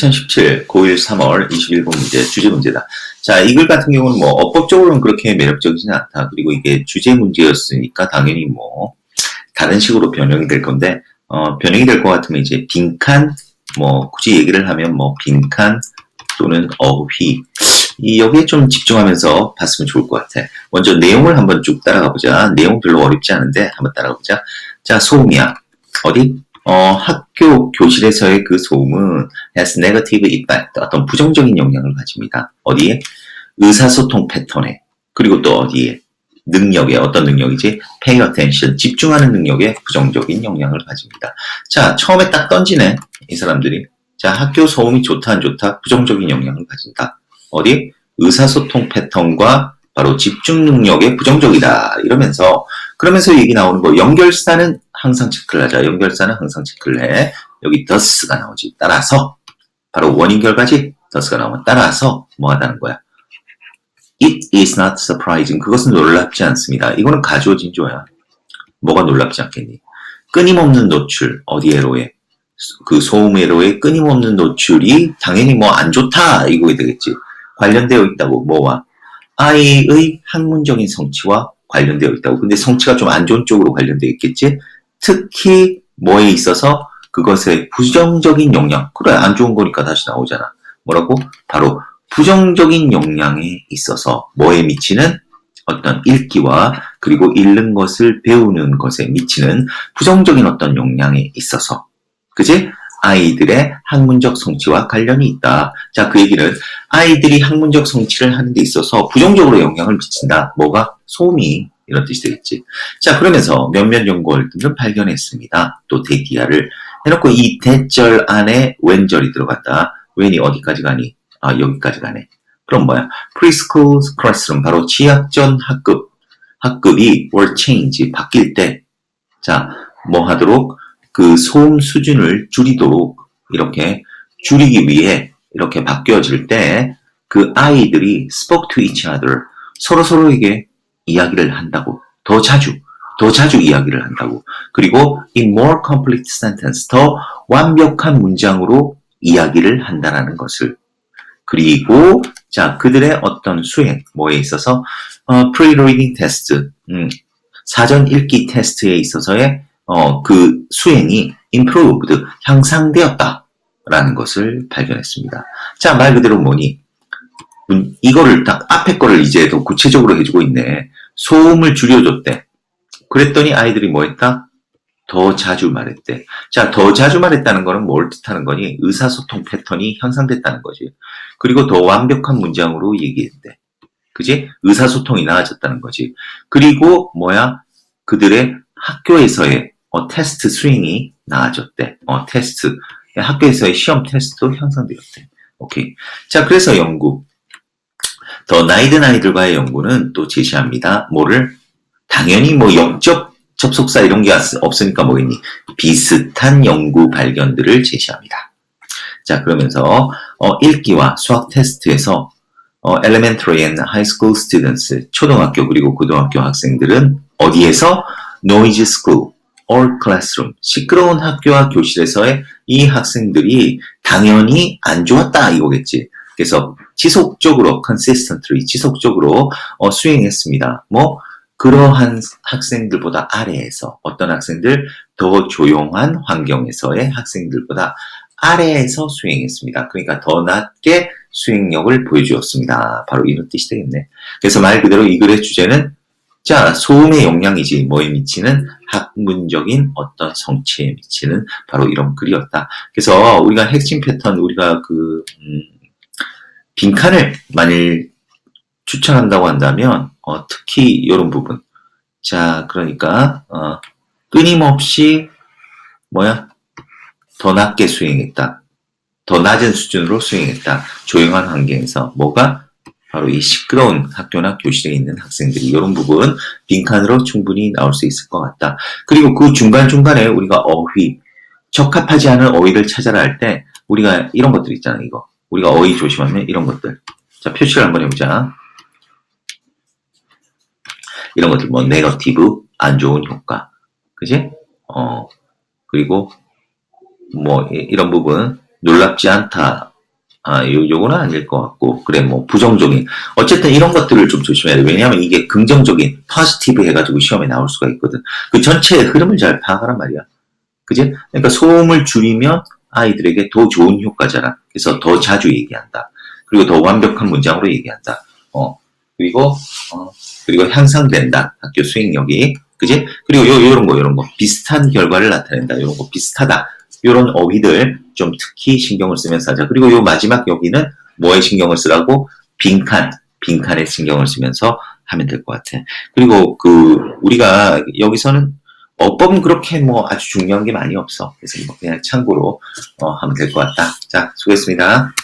2017 고1 3월 21분 문제, 주제 문제다. 자, 이 글 같은 경우는 뭐, 어법적으로는 그렇게 매력적이진 않다. 그리고 이게 주제 문제였으니까 당연히 뭐, 다른 식으로 변형이 될 건데, 어, 변형이 될 것 같으면 이제 빈칸, 뭐, 굳이 얘기를 하면 뭐, 빈칸 또는 어휘. 이, 여기에 좀 집중하면서 봤으면 좋을 것 같아. 먼저 내용을 한번 쭉 따라가 보자. 내용 별로 어렵지 않은데, 한번 따라가 보자. 자, 소음이야. 어디? 어, 학교 교실에서의 그 소음은 has negative effect, 어떤 부정적인 영향을 가집니다. 어디에? 의사소통 패턴에, 그리고 또 어디에? 능력에, 어떤 능력이지? pay attention, 집중하는 능력에 부정적인 영향을 가집니다. 자, 처음에 딱 던지네, 이 사람들이. 자, 학교 소음이 좋다, 안 좋다? 부정적인 영향을 가진다. 어디? 의사소통 패턴과 바로 집중 능력에 부정적이다. 이러면서, 그러면서 얘기 나오는 거, 연결사는 항상 체크를 하자. 연결사는 항상 체크를 해. 여기 thus가 나오지. 따라서, 바로 원인 결과지. thus가 나오면 따라서 뭐 하다는 거야. It is not surprising. 그것은 놀랍지 않습니다. 이거는 가주어진 조야. 뭐가 놀랍지 않겠니? 끊임없는 노출, 어디에로에? 그 소음회로의 끊임없는 노출이 당연히 뭐 안 좋다 이거 되겠지. 관련되어 있다고 뭐와 아이의 학문적인 성취와 관련되어 있다고. 근데 성취가 좀 안 좋은 쪽으로 관련되어 있겠지. 특히 뭐에 있어서 그것의 부정적인 영향. 그래 안 좋은 거니까 다시 나오잖아. 뭐라고? 바로 부정적인 영향에 있어서 뭐에 미치는 어떤 읽기와 그리고 읽는 것을 배우는 것에 미치는 부정적인 어떤 영향에 있어서 그지? 아이들의 학문적 성취와 관련이 있다. 자, 그 얘기는 아이들이 학문적 성취를 하는 데 있어서 부정적으로 영향을 미친다. 뭐가? 소음이 이런 뜻이 되겠지. 자, 그러면서 몇몇 연구월들을 발견했습니다. 또 대기하를 해놓고 이 대절 안에 왼절이 들어갔다. 왼이 어디까지 가니? 아, 여기까지 가네. 그럼 뭐야? preschool classroom, 바로 취약전 학급. 학급이 were change, 바뀔 때. 자, 뭐 하도록? 그 소음 수준을 줄이도록 이렇게 줄이기 위해 이렇게 바뀌어질 때 그 아이들이 spoke to each other 서로 서로에게 이야기를 한다고 더 자주 더 자주 이야기를 한다고 그리고 in more complete sentence 더 완벽한 문장으로 이야기를 한다라는 것을 그리고 자 그들의 어떤 수행 뭐에 있어서 어, pre-reading test 음, 사전 읽기 테스트에 있어서의 어, 그 수행이 improved, 향상되었다라는 것을 발견했습니다. 자, 말 그대로 뭐니? 음, 이거를 딱 앞에 거를 이제 더 구체적으로 해주고 있네. 소음을 줄여줬대. 그랬더니 아이들이 뭐 했다? 더 자주 말했대. 자, 더 자주 말했다는 거는 뭘 뜻하는 거니? 의사소통 패턴이 향상됐다는 거지. 그리고 더 완벽한 문장으로 얘기했대. 그지? 의사소통이 나아졌다는 거지. 그리고 뭐야? 그들의 학교에서의 어, 테스트 스윙이 나아졌대. 어, 테스트. 학교에서의 시험 테스트도 향상되었대. 오케이. 자, 그래서 연구. 더 나이 든 아이들과의 연구는 또 제시합니다. 뭐를? 당연히 뭐 영적 접속사 이런 게 없으니까 뭐겠니? 비슷한 연구 발견들을 제시합니다. 자, 그러면서 어, 읽기와 수학 테스트에서 어, elementary and high school students, 초등학교 그리고 고등학교 학생들은 어디에서? noise school, or classroom, 시끄러운 학교와 교실에서의 이 학생들이 당연히 안 좋았다 이거겠지. 그래서 지속적으로 consistently 지속적으로 어, 수행했습니다. 뭐 그러한 학생들보다 아래에서 어떤 학생들 더 조용한 환경에서의 학생들보다 아래에서 수행했습니다. 그러니까 더 낮게 수행력을 보여주었습니다. 바로 이런 뜻이 되겠네. 그래서 말 그대로 이 글의 주제는 자, 소음의 영향이지 뭐에 미치는 학문적인 어떤 성취에 미치는 바로 이런 글이었다. 그래서 우리가 핵심 패턴, 우리가 그, 음, 빈칸을 만일 추천한다고 한다면, 어, 특히 이런 부분. 자, 그러니까, 어, 끊임없이, 뭐야? 더 낮게 수행했다. 더 낮은 수준으로 수행했다. 조용한 환경에서. 뭐가? 바로 이 시끄러운 학교나 교실에 있는 학생들이 이런 부분 빈칸으로 충분히 나올 수 있을 것 같다. 그리고 그 중간중간에 우리가 어휘, 적합하지 않은 어휘를 찾아라 할 때 우리가 이런 것들 있잖아, 이거. 우리가 어휘 조심하면 이런 것들. 자, 표시를 한번 해보자. 이런 것들, 뭐, 네거티브, 안 좋은 효과. 그지? 어, 그리고, 뭐, 이런 부분, 놀랍지 않다, 아, 요, 요거는 아닐 것 같고. 그래, 뭐, 부정적인. 어쨌든 이런 것들을 좀 조심해야 돼. 왜냐하면 이게 긍정적인, 포지티브 해가지고 시험에 나올 수가 있거든. 그 전체의 흐름을 잘 파악하란 말이야. 그지? 그러니까 소음을 줄이면 아이들에게 더 좋은 효과잖아. 그래서 더 자주 얘기한다. 그리고 더 완벽한 문장으로 얘기한다. 어, 그리고, 어, 그리고 향상된다. 학교 수행력이. 그지? 그리고 요, 요런 거, 요런 거. 비슷한 결과를 나타낸다. 요런 거. 비슷하다. 요런 어휘들 좀 특히 신경을 쓰면서 하자. 그리고 요 마지막 여기는 뭐에 신경을 쓰라고? 빈칸. 빈칸에 신경을 쓰면서 하면 될 것 같아. 그리고 그, 우리가 여기서는 어법은 그렇게 뭐 아주 중요한 게 많이 없어. 그래서 뭐 그냥 참고로 어, 하면 될 것 같다. 자, 수고했습니다.